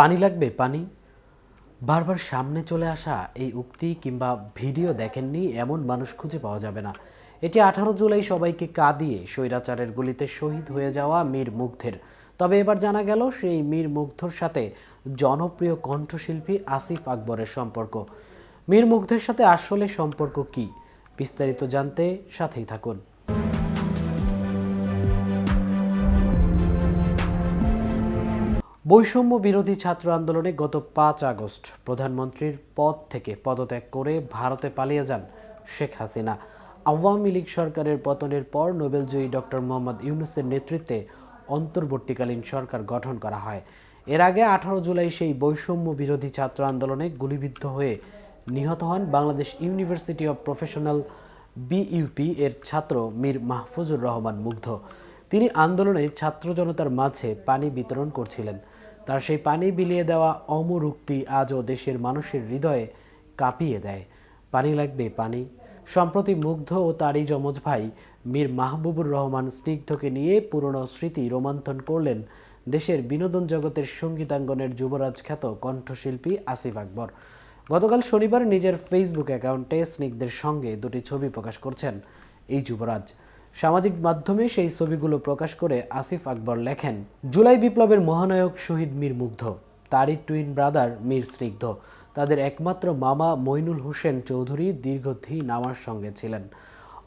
পানি লাগবে? পানি? বারবার সামনে চলে আসা এই উক্তি কিংবা ভিডিও দেখেননি এমন মানুষ খুঁজে পাওয়া যাবে না। এটি আঠারো জুলাই সবাইকে কাঁদিয়ে স্বৈরাচারের গুলিতে শহীদ হয়ে যাওয়া মীর মুগ্ধের। তবে এবার জানা গেল সেই মীর মুগ্ধর সাথে জনপ্রিয় কণ্ঠশিল্পী আসিফ আকবরের সম্পর্ক। মীর মুগ্ধের সাথে আসলে সম্পর্ক কি? বিস্তারিত জানতে সাথেই থাকুন। বৈষম্য বিরোধী ছাত্র আন্দোলনে গত পাঁচ আগস্ট প্রধানমন্ত্রীর পদ থেকে পদত্যাগ করে ভারতে পালিয়ে যান শেখ হাসিনা। আওয়ামী লীগ সরকারের পতনের পর নোবেলজয়ী ডক্টর মোহাম্মদ ইউনুসের নেতৃত্বে অন্তর্বর্তীকালীন সরকার গঠন করা হয়। এর আগে আঠারো জুলাই সেই বৈষম্য বিরোধী ছাত্র আন্দোলনে গুলিবিদ্ধ হয়ে নিহত হন Bangladesh university of professional BUP এর ছাত্র মীর মাহফুজুর রহমান মুগ্ধ। তিনি আন্দোলনে ছাত্র জনতার মাঝে পানি বিতরণ করছিলেন। তার সেই পানি বিলিয়ে দেওয়া অমর উক্তি আজও দেশের মানুষের হৃদয়ে কাঁপিয়ে দেয়। পানি লাগবে, পানি। সম্প্রতি মুগ্ধ ও তারই যমজ ভাই মীর মাহবুবুর রহমান স্নিগ্ধকে নিয়ে পুরনো স্মৃতি রোমান্থন করলেন দেশের বিনোদন জগতের সঙ্গীতাঙ্গনের যুবরাজ খ্যাত কণ্ঠশিল্পী আসিফ আকবর। গতকাল শনিবার নিজের ফেসবুক অ্যাকাউন্টে স্নিগ্ধের সঙ্গে দুটি ছবি প্রকাশ করছেন এই যুবরাজ। সামাজিক মাধ্যমে সেই ছবিগুলো প্রকাশ করে আসিফ আকবর লেখেন, জুলাই বিপ্লবের মহানায়ক শহীদ মীর মুগ্ধ, তারই টুইন ব্রাদার মীর স্নিগ্ধ, তাদের একমাত্র মামা মইনুল হোসেন চৌধুরী দীর্ঘদিন আমার সঙ্গে ছিলেন।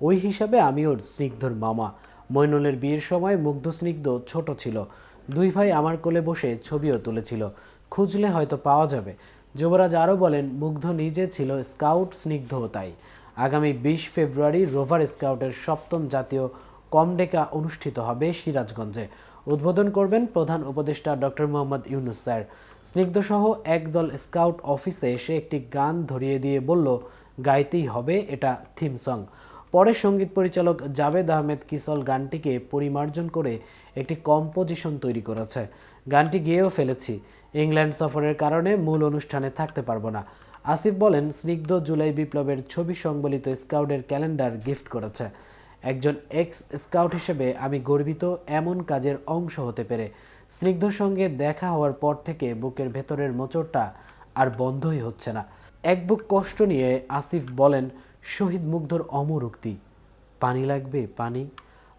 ওই হিসাবে আমিও স্নিগ্ধর মামা। মইনুলের বিয়ের সময় মুগ্ধ স্নিগ্ধ ছোট ছিল। দুই ভাই আমার কোলে বসে ছবিও তুলেছিল। খুঁজলে হয়তো পাওয়া যাবে। যুবরাজ আরও বলেন, মুগ্ধ নিজে ছিল, স্কাউট স্নিগ্ধও তাই। আগামী বিশ ফেব্রুয়ারি রোভার স্কাউটের সপ্তম জাতীয় কমডেকা অনুষ্ঠিত হবে সিরাজগঞ্জে। উদ্বোধন করবেন প্রধান উপদেষ্টা ডক্টর মোহাম্মদ ইউনুস স্যার। স্নিগ্ধসহ একদল স্কাউট অফিসে এসে একটি গান ধরিয়ে দিয়ে বলল, গাইতেই হবে, এটা থিম সং। পরে সংগীত পরিচালক জাভেদ আহমেদ কিসল গানটিকে পরিমার্জন করে একটি কম্পোজিশন তৈরি করেছে। গানটি গেয়েও ফেলেছি। ইংল্যান্ড সফরের কারণে মূল অনুষ্ঠানে থাকতে পারব না। আসিফ বলেন, স্নিগ্ধ জুলাই বিপ্লবের ছবি সংবলিত স্কাউটের ক্যালেন্ডার গিফট করেছে। একজন এক্স স্কাউট হিসেবে আমি গর্বিত, এমন কাজের অংশ হতে পেরে। স্নিগ্ধর সঙ্গে দেখা হওয়ার পর থেকে বুকের ভেতরের মোচড়টা আর বন্ধই হচ্ছে না। এক বুক কষ্ট নিয়ে আসিফ বলেন, শহীদ মুগ্ধর অমর উক্তি। পানি লাগবে, পানি।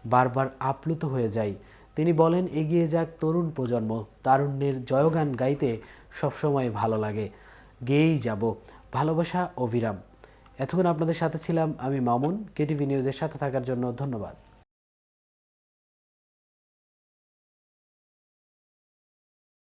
বারবার আপ্লুত হয়ে যাই। তিনি বলেন, এগিয়ে যাক তরুণ প্রজন্ম। তারুণ্যের জয়গান গাইতে সবসময় ভালো লাগে। গেয়েই যাব। ভালোবাসা অবিরাম এতক্ষণ আপনাদের সাথে ছিলাম আমি মামুন, কেটিভি নিউজের সাথে থাকার জন্য ধন্যবাদ।